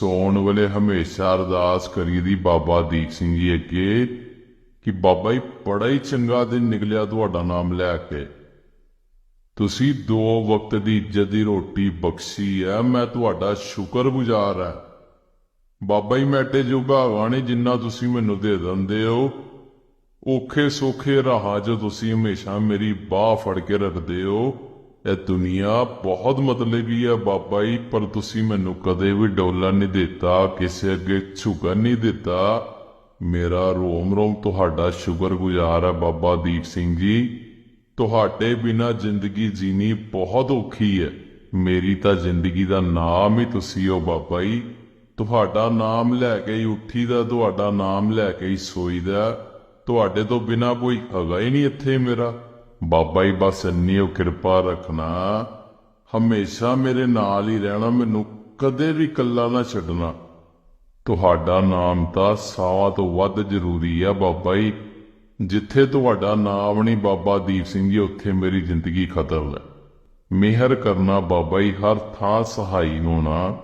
ਸੌਣ ਵੇਲੇ ਹਮੇਸ਼ਾ ਅਰਦਾਸ ਕਰੀ ਦੀ ਬਾਬਾ ਦੀਪ ਸਿੰਘ ਜੀ ਅੱਗੇ ਕਿ ਬਾਬਾ ਜੀ ਬੜਾ ਹੀ ਚੰਗਾ ਦਿਨ ਨਿਕਲਿਆ ਤੁਹਾਡਾ ਨਾਮ ਲੈ ਕੇ। ਤੁਸੀਂ ਦੋ ਵਕਤ ਦੀ ਇੱਜ਼ਤ ਦੀ ਰੋਟੀ ਬਖਸ਼ੀ ਹੈ ਮੈਂ ਤੁਹਾਡਾ ਸ਼ੁਕਰਗੁਜ਼ਾਰ ਹਾਂ ਬਾਬਾ ਜੀ ਮੈਂ ਤੇ ਜੋਗਾ ਹੈਗਾ ਜਿੰਨਾ ਤੁਸੀਂ ਮੈਨੂੰ ਦੇ ਦਿੰਦੇ ਹੋ, ਔਖੇ ਸੌਖੇ ਰਾਹਾਂ 'ਚ ਤੁਸੀਂ ਹਮੇਸ਼ਾ ਮੇਰੀ ਬਾਹ ਫੜ ਕੇ ਰੱਖਦੇ ਹੋ ਇਹ ਦੁਨੀਆ ਬਹੁਤ ਮਤਲਬੀ ਹੈ ਬਾਬਾ ਜੀ, ਪਰ ਤੁਸੀਂ ਮੈਨੂੰ ਕਦੇ ਵੀ ਡੋਲਾ ਨਹੀਂ ਦਿੱਤਾ, ਕਿਸੇ ਅੱਗੇ ਝੁਕਣ ਨਹੀਂ ਦਿੱਤਾ। ਮੇਰਾ ਰੋਮ ਰੋਮ ਤੁਹਾਡਾ ਸ਼ੁਕਰਗੁਜ਼ਾਰ ਹੈ ਬਾਬਾ ਦੀਪ ਸਿੰਘ ਜੀ। ਤੁਹਾਡੇ ਬਿਨਾ ਜ਼ਿੰਦਗੀ ਜੀਣੀ ਬਹੁਤ ਔਖੀ ਹੈ। ਮੇਰੀ ਤਾਂ ਜ਼ਿੰਦਗੀ ਦਾ ਨਾਮ ਹੀ ਤੁਸੀਂ ਹੋ ਬਾਬਾ ਜੀ। ਤੁਹਾਡਾ ਨਾਮ ਲੈ ਕੇ ਹੀ ਉੱਠੀਦਾ ਤੁਹਾਡਾ ਨਾਮ ਲੈ ਕੇ ਹੀ ਸੋਈ ਦਾ। ਤੁਹਾਡੇ ਤੋਂ ਬਿਨਾ ਕੋਈ ਹੈਗਾ ਹੀ ਨਹੀਂ ਇੱਥੇ ਮੇਰਾ। ਬਾਬਾ ਜੀ, ਬਸ ਇੰਨੀ ਉਹ ਕਿਰਪਾ ਰੱਖਣਾ। ਹਮੇਸ਼ਾ ਮੇਰੇ ਨਾਲ ਹੀ ਰਹਿਣਾ, ਮੈਨੂੰ ਕਦੇ ਵੀ ਇਕੱਲਾ ਨਾ ਛੱਡਣਾ। ਤੁਹਾਡਾ ਨਾਮ ਤਾਂ ਸਾਵਾਂ ਤੋਂ ਵੱਧ ਜ਼ਰੂਰੀ ਆ ਬਾਬਾ ਜੀ। ਜਿੱਥੇ ਤੁਹਾਡਾ ਨਾਮ ਨਹੀਂ, ਬਾਬਾ ਦੀਪ ਸਿੰਘ ਜੀ, ਉੱਥੇ ਮੇਰੀ ਜ਼ਿੰਦਗੀ ਖਤਮ ਹੈ। ਮਿਹਰ ਕਰਨਾ ਬਾਬਾ ਜੀ, ਹਰ ਥਾਂ ਸਹਾਈ ਹੋਣਾ।